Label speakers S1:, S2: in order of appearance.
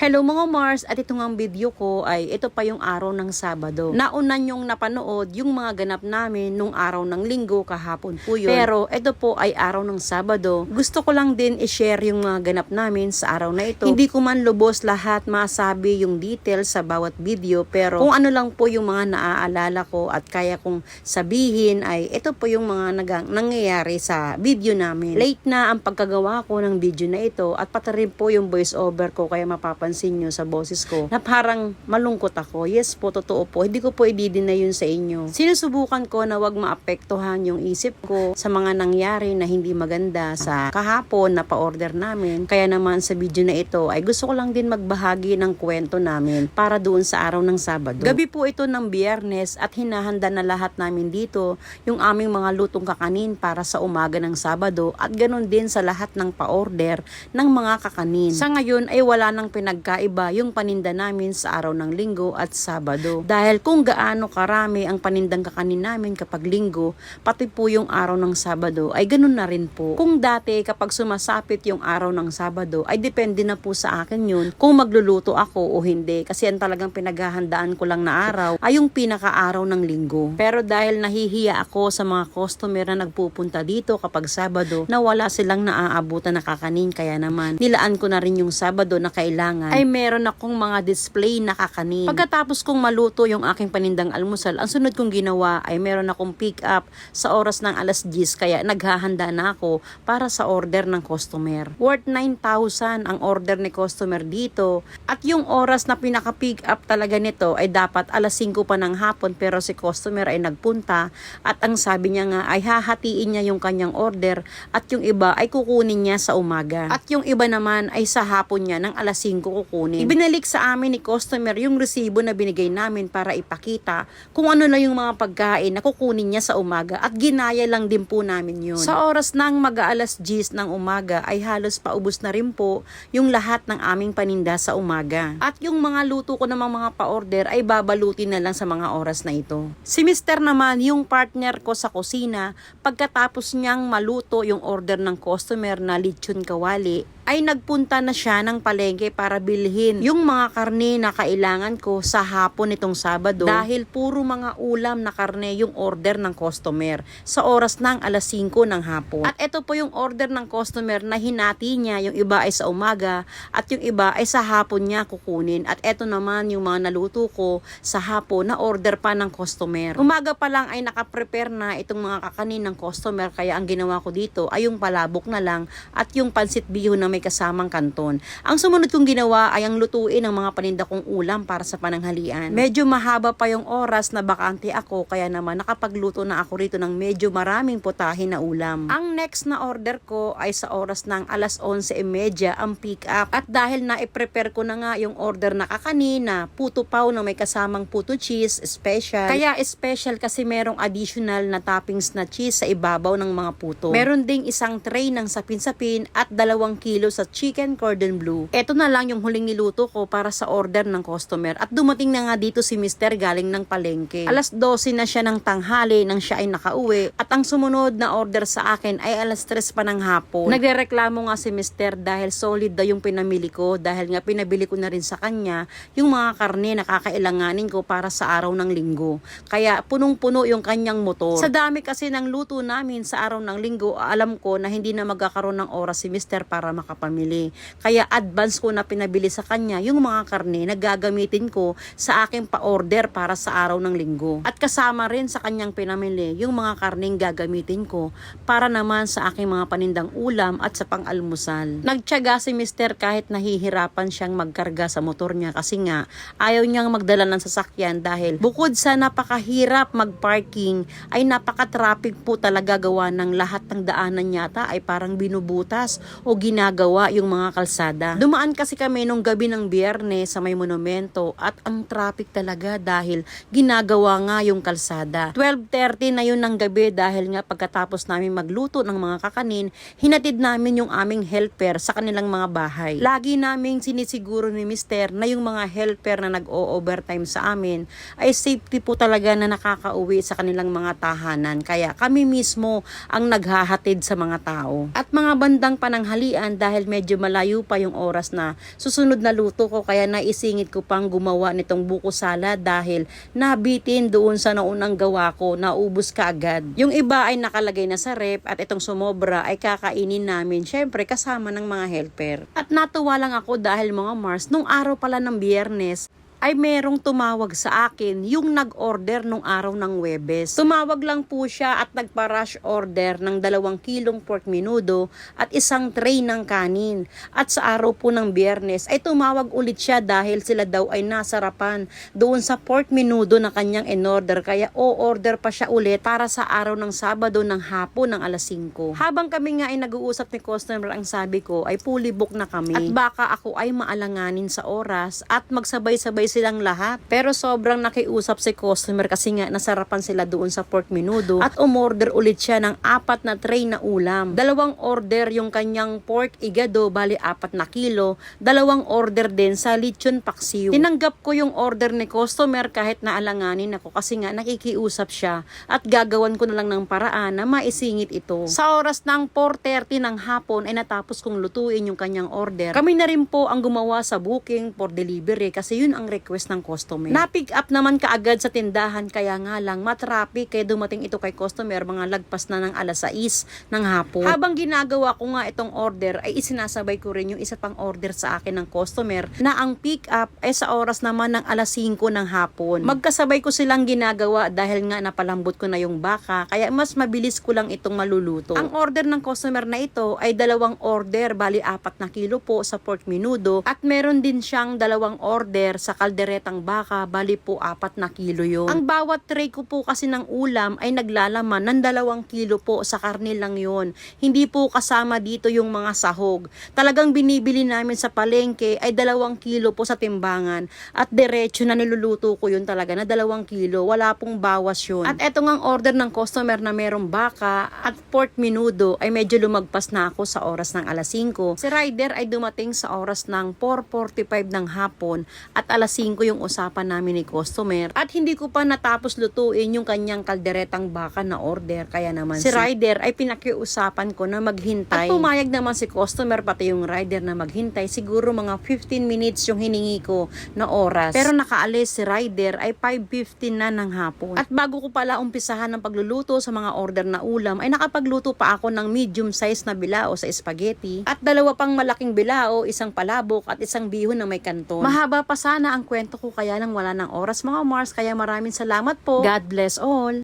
S1: Hello mga Mars, at ito ang video ko ay ito pa yung araw ng Sabado. Nauna yung napanood yung mga ganap namin nung araw ng linggo kahapon po yun. Pero ito po ay araw ng Sabado. Gusto ko lang din i-share yung mga ganap namin sa araw na ito. Hindi ko man lubos lahat masabi yung details sa bawat video pero kung ano lang po yung mga naaalala ko at kaya kong sabihin ay ito po yung mga nagang, nangyayari sa video namin. Late na ang pagkagawa ko ng video na ito at pati rin po yung voice over ko kaya mapapansin nyo sa boses ko na parang malungkot ako. Yes po, totoo po. Hindi ko po ididina yun sa inyo. Sinusubukan ko na wag maapektuhan yung isip ko sa mga nangyari na hindi maganda sa kahapon na pa-order namin. Kaya naman sa video na ito ay gusto ko lang din magbahagi ng kwento namin para doon sa araw ng Sabado. Gabi po ito ng biyernes at hinahanda na lahat namin dito yung aming mga lutong kakanin para sa umaga ng Sabado at ganun din sa lahat ng pa-order ng mga kakanin. Sa ngayon ay wala nang pinagkaiba yung paninda namin sa araw ng linggo at Sabado. Dahil kung gaano karami ang panindang kakanin namin kapag linggo, pati po yung araw ng Sabado ay ganun na rin po. Kung dati kapag sumasapit yung araw ng Sabado ay depende na po sa akin yun kung magluluto ako o hindi kasi ang talagang pinaghahandaan ko lang na araw ay yung pinaka-araw ng linggo. Pero dahil nahihiya ako sa mga customer na nagpupunta dito kapag Sabado na wala silang naaabutan na kakanin kaya naman nilaan ko na rin yung Sabado na kailangan ay meron akong mga display na kakanin. Pagkatapos kong maluto yung aking panindang almusal, ang sunod kong ginawa ay meron akong pick up sa oras ng alas 10 kaya naghahanda na ako para sa order ng customer. Worth 9,000 ang order ni customer dito at yung oras na pinaka-pick up talaga nito ay dapat alas 5 pa ng hapon pero si customer ay nagpunta at ang sabi niya nga ay hahatiin niya yung kanyang order at yung iba ay kukunin niya sa umaga. At yung iba naman ay sa hapon niya ng alas 5 kukunin. Ibinalik sa amin ni customer yung resibo na binigay namin para ipakita kung ano lang yung mga pagkain na kukunin niya sa umaga at ginaya lang din po namin yun. Sa oras ng mag-aalas 10 ng umaga ay halos paubos na rin po yung lahat ng aming paninda sa umaga. At yung mga luto ko namang mga pa-order ay babalutin na lang sa mga oras na ito. Si Mr. naman, yung partner ko sa kusina, pagkatapos niyang maluto yung order ng customer na lechon kawali, ay nagpunta na siya ng palengke para bilhin yung mga karne na kailangan ko sa hapon nitong Sabado dahil puro mga ulam na karne yung order ng customer sa oras ng alas 5 ng hapon. At ito po yung order ng customer na hinati niya, yung iba ay sa umaga at yung iba ay sa hapon niya kukunin. At ito naman yung mga naluto ko sa hapon na order pa ng customer. Umaga pa lang ay nakaprepare na itong mga kakanin ng customer kaya ang ginawa ko dito ay yung palabok na lang at yung pansit bihon na may kasamang kanton. Ang sumunod kong ginawa ay ang lutuin ng mga paninda kong ulam para sa pananghalian. Medyo mahaba pa yung oras na bakante ako kaya naman nakapagluto na ako rito ng medyo maraming putahin na ulam. Ang next na order ko ay sa oras ng alas 11.30 ang pick up at dahil na i-prepare ko na nga yung order na kakanina, puto pau na may kasamang puto cheese, special. Kaya special kasi merong additional na toppings na cheese sa ibabaw ng mga puto. Meron ding isang tray ng sapin-sapin at dalawang kilo sa chicken cordon bleu. Ito na lang yung huling niluto ko para sa order ng customer. At dumating na nga dito si Mr. galing ng palengke. Alas 12 na siya ng tanghali nang siya ay nakauwi. At ang sumunod na order sa akin ay alas 3 pa ng hapon. Nagrereklamo nga si Mr. dahil solid daw yung pinamili ko dahil nga pinabili ko na rin sa kanya yung mga karne na kakailanganin ko para sa araw ng linggo. Kaya punong-puno yung kanyang motor. Sa dami kasi ng luto namin sa araw ng linggo, alam ko na hindi na magkakaroon ng oras si Mr. para makapamili. Kaya advance ko na pinabili sa kanya yung mga karne na gagamitin ko sa aking pa-order para sa araw ng linggo. At kasama rin sa kanyang pinamili yung mga karneng gagamitin ko para naman sa aking mga panindang ulam at sa pang-almusal. Nagtyaga si Mr. kahit nahihirapan siyang magkarga sa motor niya kasi nga ayaw niyang magdala ng sasakyan dahil bukod sa napakahirap mag-parking ay napaka-traffic po talaga gawa ng lahat ng daanan yata ay parang binubutas o ginagawa yung mga kalsada. Dumaan kasi kami nung gabi ng biyernes sa may monumento at ang traffic talaga dahil ginagawa nga yung kalsada. 12.30 na yun ng gabi dahil nga pagkatapos namin magluto ng mga kakanin, hinatid namin yung aming helper sa kanilang mga bahay. Lagi naming sinisiguro ni Mister na yung mga helper na nag-o-overtime sa amin ay safety po talaga na nakakauwi sa kanilang mga tahanan. Kaya kami mismo ang naghahatid sa mga tao. At mga bandang pananghalian dahil dahil medyo malayo pa yung oras na susunod na luto ko kaya naisingit ko pang gumawa nitong buko salad dahil nabitin doon sa naunang gawa ko, naubos ka agad. Yung iba ay nakalagay na sa rep at itong sumobra ay kakainin namin syempre kasama ng mga helper. At natuwa lang ako dahil mga Mars, nung araw pala ng biyernes, ay merong tumawag sa akin yung nag-order nung araw ng Webes. Tumawag lang po siya at nagpa-rush order ng dalawang kilong pork menudo at isang tray ng kanin. At sa araw po ng biyernes ay tumawag ulit siya dahil sila daw ay nasarapan doon sa pork menudo na kanyang in-order kaya o-order pa siya ulit para sa araw ng Sabado ng hapon ng alas 5. Habang kami nga ay nag-uusap ni customer ang sabi ko ay fully book na kami at baka ako ay maalanganin sa oras at magsabay-sabay silang lahat. Pero sobrang nakiusap si customer kasi nga nasarapan sila doon sa pork menudo at umorder ulit siya ng apat na tray na ulam. Dalawang order yung kanyang pork igado bali apat na kilo. Dalawang order din sa lechon paksiw. Tinanggap ko yung order ni customer kahit naalanganin ako kasi nga nakikiusap siya at gagawan ko na lang ng paraan na maisingit ito. Sa oras ng 4.30 ng hapon ay natapos kong lutuin yung kanyang order. Kami na rin po ang gumawa sa booking for delivery kasi yun ang request ng customer. Na-pick up naman kaagad sa tindahan kaya nga lang matraffic kaya dumating ito kay customer mga lagpas na ng alas 6 ng hapon. Habang ginagawa ko nga itong order ay isinasabay ko rin yung isa pang order sa akin ng customer na ang pick up ay sa oras naman ng alas 5 ng hapon. Magkasabay ko silang ginagawa dahil nga napalambot ko na yung baka kaya mas mabilis ko lang itong maluluto. Ang order ng customer na ito ay dalawang order bali apat na kilo po sa pork menudo at meron din siyang dalawang order sa kalderetang baka bali po apat na kilo yun. Ang bawat tray ko po kasi ng ulam ay naglalaman ng dalawang kilo po sa karne lang yon. Hindi po kasama dito yung mga sahog. Talagang binibili namin sa palengke ay dalawang kilo po sa timbangan at diretso na niluluto ko yun talaga na dalawang kilo. Wala pong bawas yun. At eto ang order ng customer na merong baka at pork menudo ay medyo lumagpas na ako sa oras ng alas 5. Si rider ay dumating sa oras ng 4.45 ng hapon at alas 5 yung usapan namin ni customer at hindi ko pa natapos lutuin yung kanyang kalderetang baka na order. Kaya naman si rider ay pinakiusapan ko na maghintay. At pumayag naman si customer pati yung rider na maghintay. Siguro mga 15 minutes yung hiningi ko na oras. Pero nakaalis si rider ay 5.15 na ng hapon. At bago ko pala umpisahan ng pagluluto sa mga order na ulam ay nakapagluto pa ako ng medium size na bilao sa spaghetti. At dalawa pang malaking bilao isang palabok at isang bihon na may kanton. Mahaba pa sana ang kwento ko kaya nang wala ng oras. Mga Mars kaya maraming salamat po. God bless all